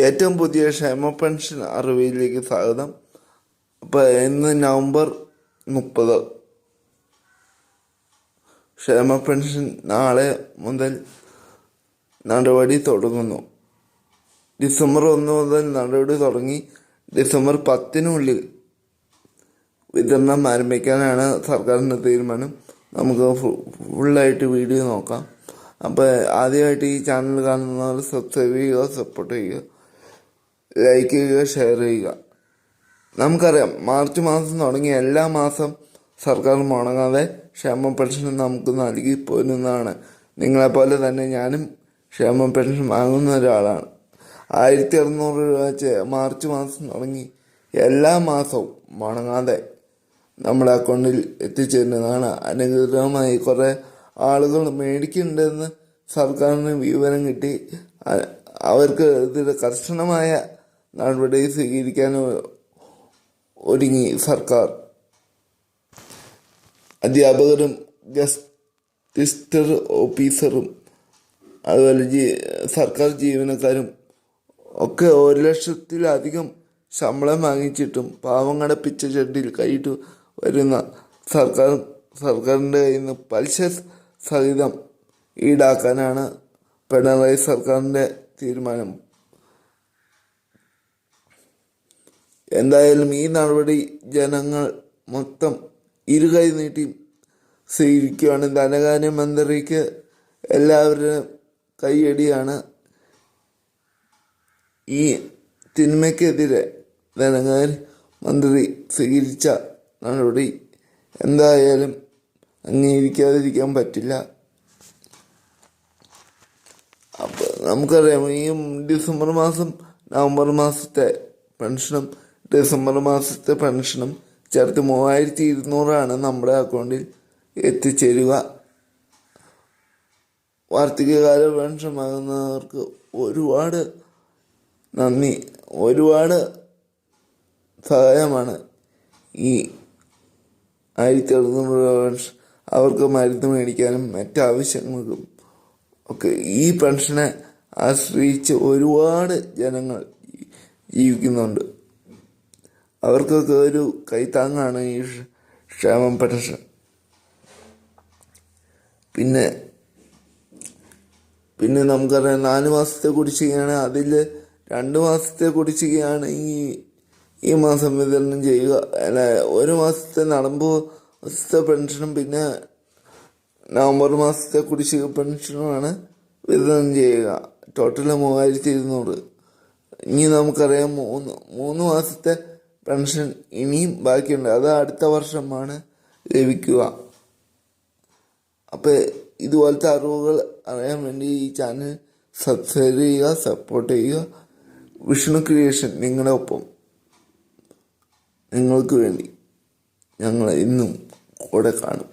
ഏറ്റവും പുതിയ ക്ഷേമ പെൻഷൻ അറിവിലേക്ക് സ്വാഗതം. അപ്പോൾ ഇന്ന് നവംബർ മുപ്പത്. ക്ഷേമ പെൻഷൻ നാളെ മുതൽ നടപടി തുടങ്ങുന്നു. ഡിസംബർ ഒന്ന് മുതൽ നടപടി തുടങ്ങി ഡിസംബർ പത്തിനുള്ളിൽ വിതരണം ആരംഭിക്കാനാണ് സർക്കാരിന്റെ തീരുമാനം. നമുക്ക് ഫുള്ളായിട്ട് വീഡിയോ നോക്കാം. അപ്പോൾ ആദ്യമായിട്ട് ഈ ചാനൽ കാണുന്നവർ സബ്സ്ക്രൈബ് ചെയ്യുക സപ്പോർട്ട് ചെയ്യുക. ലൈക്ക് ചെയ്യുക ഷെയർ ചെയ്യുക. നമുക്കറിയാം മാർച്ച് മാസം തുടങ്ങി എല്ലാ മാസം സർക്കാർ മുടങ്ങാതെ ക്ഷേമ പെൻഷൻ നമുക്ക് നൽകി പോരുന്നതാണ്. നിങ്ങളെപ്പോലെ തന്നെ ഞാനും ക്ഷേമ പെൻഷൻ വാങ്ങുന്ന ഒരാളാണ്. ആയിരത്തി അറുന്നൂറ് രൂപ വെച്ച് മാർച്ച് മാസം തുടങ്ങി എല്ലാ മാസവും മുടങ്ങാതെ നമ്മുടെ അക്കൗണ്ടിൽ എത്തിച്ചേരുന്നതാണ്. അനുഗ്രഹമായി കുറേ ആളുകൾ മേടിക്കുന്നുണ്ടെന്ന് സർക്കാരിന് വിവരം കിട്ടി. അവർക്ക് ഇതിൽ കർശനമായ നടപടി സ്വീകരിക്കാൻ ഒരുങ്ങി സർക്കാർ. അധ്യാപകരും ജസ്റ്റിസ്റ്റർ ഓഫീസറും അതുപോലെ സർക്കാർ ജീവനക്കാരും ഒക്കെ ഒരു ലക്ഷത്തിലധികം ശമ്പളം വാങ്ങിച്ചിട്ടും പാവങ്ങളുടെ പിച്ച ചെട്ടിൽ കൈയിട്ട് വരുന്ന സർക്കാർ സർക്കാരിന്റെ കയ്യിൽ നിന്ന് പലിശ സഹിതം ഈടാക്കാനാണ് പിണറായി സർക്കാരിന്റെ തീരുമാനം. എന്തായാലും ഈ നടപടി ജനങ്ങൾ മൊത്തം ഇരുകൈ നീട്ടി സ്വീകരിക്കുകയാണ് ധനകാര്യമന്ത്രിക്ക് എല്ലാവരുടെയും കൈയടിയാണ് ഈ തിന്മയ്ക്കെതിരെ ധനകാര്യ മന്ത്രി സ്വീകരിച്ച നടപടി. എന്തായാലും അംഗീകരിക്കാതിരിക്കാൻ പറ്റില്ല. അപ്പോൾ നമുക്കറിയാം ഈ ഡിസംബർ മാസം നവംബർ മാസത്തെ പെൻഷനും ഡിസംബർ മാസത്തെ പെൻഷനും ചേർത്ത് മൂവായിരത്തി ഇരുന്നൂറാണ് നമ്മുടെ അക്കൗണ്ടിൽ എത്തിച്ചേരുക. വാർദ്ധക്യകാല പെൻഷൻ വാങ്ങുന്നവർക്ക് ഒരുപാട് നന്ദി. ഒരുപാട് സഹായമാണ് ഈ ആയിരത്തി അറുന്നൂറ് രൂപ പെൻഷൻ അവർക്ക് മരുന്ന് മേടിക്കാനും മറ്റാവശ്യങ്ങൾക്കും ഒക്കെ ഈ പെൻഷനെ ആശ്രയിച്ച് ഒരുപാട് ജനങ്ങൾ ജീവിക്കുന്നുണ്ട്. അവർക്കൊക്കെ ഒരു കൈത്താങ്ങാണ് ഈ ക്ഷ- ക്ഷേമം പെൻഷൻ പിന്നെ പിന്നെ നമുക്കറിയാം നാല് മാസത്തെ കുടിശ്ശികയാണ്. അതിൽ രണ്ട് മാസത്തെ കുടിശ്ശികയാണ് ഈ ഈ മാസം വിതരണം ചെയ്യുക. അല്ല ഒരു മാസത്തെ നടമ്പ് മാസത്തെ പെൻഷനും പിന്നെ നവംബർ മാസത്തെ കുടിശ്ശിക പെൻഷനുമാണ് വിതരണം ചെയ്യുക. ടോട്ടൽ മൂവായിരത്തി ഇരുന്നൂറ്. ഇനി നമുക്കറിയാം മൂന്ന് മൂന്ന് മാസത്തെ പെൻഷൻ ഇനിയും ബാക്കിയുണ്ട്. അത് അടുത്ത വർഷമാണ് ലഭിക്കുക. അപ്പോൾ ഇതുപോലത്തെ അറിവുകൾ അറിയാൻ വേണ്ടി ഈ ചാനൽ സബ്സ്ക്രൈബ് ചെയ്യുക സപ്പോർട്ട് ചെയ്യുക. വിഷ്ണു ക്രിയേഷൻ നിങ്ങളുടെ ഒപ്പം. നിങ്ങൾക്ക് വേണ്ടി ഞങ്ങൾ ഇന്നും കൂടെ കാണും.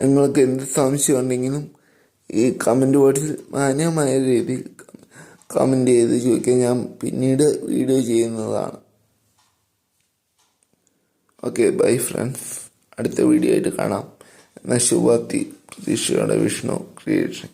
നിങ്ങൾക്ക് എന്ത് സംശയം ഉണ്ടെങ്കിലും ഈ കമന്റ് ബോക്സിൽ മാന്യമായ രീതിയിൽ കമന്റ് ചെയ്ത് ചോദിക്കാൻ ഞാൻ പിന്നീട് വീഡിയോ ചെയ്യുന്നതാണ്. ഓക്കെ ബൈ ഫ്രണ്ട്സ് അടുത്ത വീഡിയോ ആയിട്ട് കാണാം. എന്നാൽ ശുഭാപ്തി. പ്രതീക്ഷയോടെ വിഷ്ണു ക്രിയേഷൻ